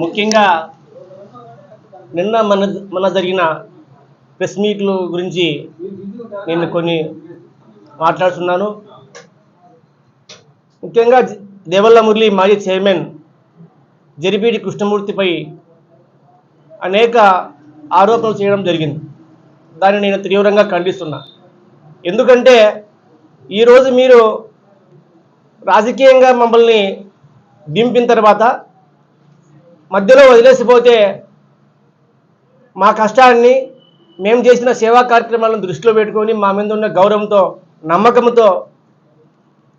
ముఖ్యంగా నిన్న మన మన జరిగిన ప్రెస్ మీట్లు గురించి నేను కొన్ని మాట్లాడుతున్నాను. ముఖ్యంగా దేవల్ల మురళి మాజీ చైర్మన్ జరిపీడి కృష్ణమూర్తిపై అనేక ఆరోపణలు చేయడం జరిగింది. దాన్ని నేను తీవ్రంగా ఖండిస్తున్నా. ఎందుకంటే ఈరోజు మీరు రాజకీయంగా మమ్మల్ని దింపిన తర్వాత మధ్యలో వదిలేసిపోతే మా కష్టాన్ని మేము చేసిన సేవా కార్యక్రమాలను దృష్టిలో పెట్టుకొని మా మీద ఉన్న గౌరవంతో నమ్మకంతో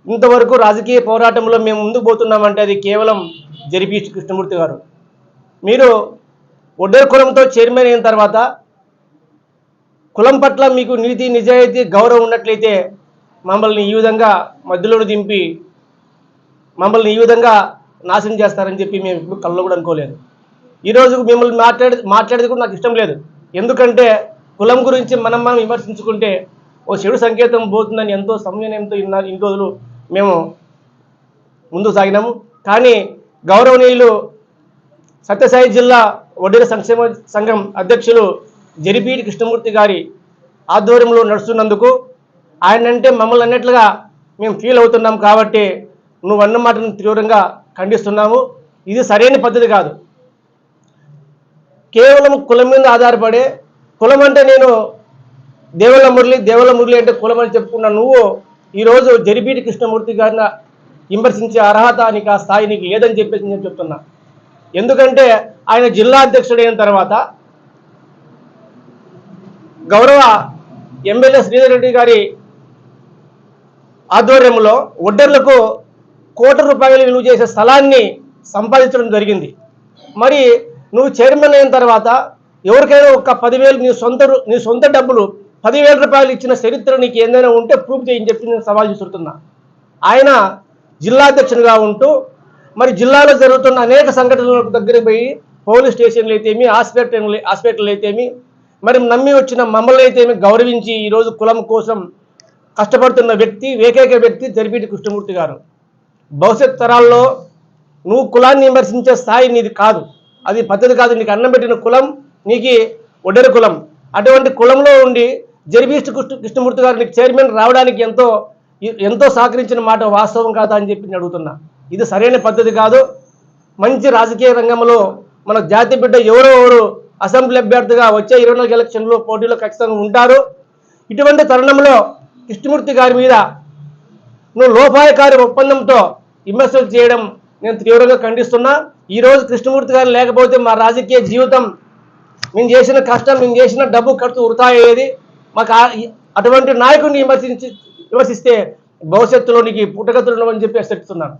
ఇంతవరకు రాజకీయ పోరాటంలో మేము ముందుకు పోతున్నామంటే అది కేవలం జరిపి కృష్ణమూర్తి గారు. మీరు ఒడ్డేరు కులంతో చైర్మన్ అయిన తర్వాత కులం పట్ల మీకు నీతి నిజాయితీ గౌరవం ఉన్నట్లయితే మమ్మల్ని ఈ విధంగా మధ్యలో దింపి మమ్మల్ని ఈ విధంగా నాశనం చేస్తారని చెప్పి మేము ఇప్పుడు కళ్ళు కూడా అనుకోలేదు. ఈరోజు మిమ్మల్ని మాట్లాడి మాట్లాడేది కూడా నాకు ఇష్టం లేదు. ఎందుకంటే కులం గురించి మనం మనం విమర్శించుకుంటే ఓ చెడు సంకేతం పోతుందని ఎంతో సంయమనంతో ఇన్న ఇన్ని రోజులు మేము ముందుకు సాగినాము. కానీ గౌరవనీయులు సత్యసాయి జిల్లా వడ్డీర సంక్షేమ సంఘం అధ్యక్షులు జరిపీడి కృష్ణమూర్తి గారి ఆధ్వర్యంలో నడుస్తున్నందుకు ఆయన అంటే మమ్మల్ని అన్నట్లుగా మేము ఫీల్ అవుతున్నాం కాబట్టి నువ్వు అన్న మాటను తీవ్రంగా ఖండిస్తున్నాము ఇది సరైన పద్ధతి కాదు. కేవలం కులం మీద ఆధారపడే కులం అంటే నేను దేవుళ్ళ మురళి దేవుళ్ళ మురళి అంటే కులం అని చెప్పుకున్న నువ్వు ఈరోజు జరిపీటి కృష్ణమూర్తి గారిని విమర్శించే అర్హత నీకు ఆ స్థాయి నీకు లేదని చెప్పేసి నేను చెప్తున్నా. ఎందుకంటే ఆయన జిల్లా అధ్యక్షుడైన తర్వాత గౌరవ ఎమ్మెల్యే శ్రీధర్ రెడ్డి గారి ఆధ్వర్యంలో ఒడ్డర్లకు కోట్ల రూపాయలు విలువ చేసే స్థలాన్ని సంపాదించడం జరిగింది. మరి నువ్వు చైర్మన్ అయిన తర్వాత ఎవరికైనా ఒక పదివేలు నీ సొంత రు- నీ సొంత డబ్బులు పదివేల రూపాయలు ఇచ్చిన చరిత్ర నీకు ఏదైనా ఉంటే ప్రూఫ్ చేయని చెప్పి నేను సవాల్ విసురుతున్నా. ఆయన జిల్లాధ్యక్షునిగా ఉంటూ మరి జిల్లాలో జరుగుతున్న అనేక సంఘటనలకు దగ్గరికి పోయి పోలీస్ స్టేషన్లు అయితేమి హాస్పిటల్ హాస్పిటల్ అయితేమి మరి నమ్మి వచ్చిన మమ్మల్ని అయితేమి గౌరవించి ఈరోజు కులం కోసం కష్టపడుతున్న వ్యక్తి ఏకైక వ్యక్తి జరిపిటి కృష్ణమూర్తి గారు. భవిష్యత్ తరాల్లో నువ్వు కులాన్ని విమర్శించే స్థాయి నీది కాదు. అది పద్ధతి కాదు. నీకు అన్నం పెట్టిన కులం నీకు ఒడెరు కులం. అటువంటి కులంలో ఉండి జరిబీస్ట్ కృష్ణ కృష్ణమూర్తి గారు నీకు చైర్మన్ రావడానికి ఎంతో ఎంతో సహకరించిన మాట వాస్తవం కాదా అని చెప్పి అడుగుతున్నా. ఇది సరైన పద్ధతి కాదు. మంచి రాజకీయ రంగంలో మన జాతి బిడ్డ ఎవరో ఎవరు అసెంబ్లీ అభ్యర్థిగా వచ్చే ఇరవై నాలుగు ఎలక్షన్లో పోటీలో ఖచ్చితంగా ఉంటారు. ఇటువంటి తరుణంలో కృష్ణమూర్తి గారి మీద నువ్వు లోపాయకారి ఒప్పందంతో విమర్శలు చేయడం నేను తీవ్రంగా ఖండిస్తున్నా. ఈరోజు కృష్ణమూర్తి గారు లేకపోతే మా రాజకీయ జీవితం మేము చేసిన కష్టం మేము చేసిన డబ్బు ఖర్చు వృధా అయ్యేది మాకు అటువంటి నాయకుడిని విమర్శించి విమర్శిస్తే భవిష్యత్తులో నీకు పుట్టగతులు ఉండవని చెప్పి హెచ్చరిస్తున్నాను.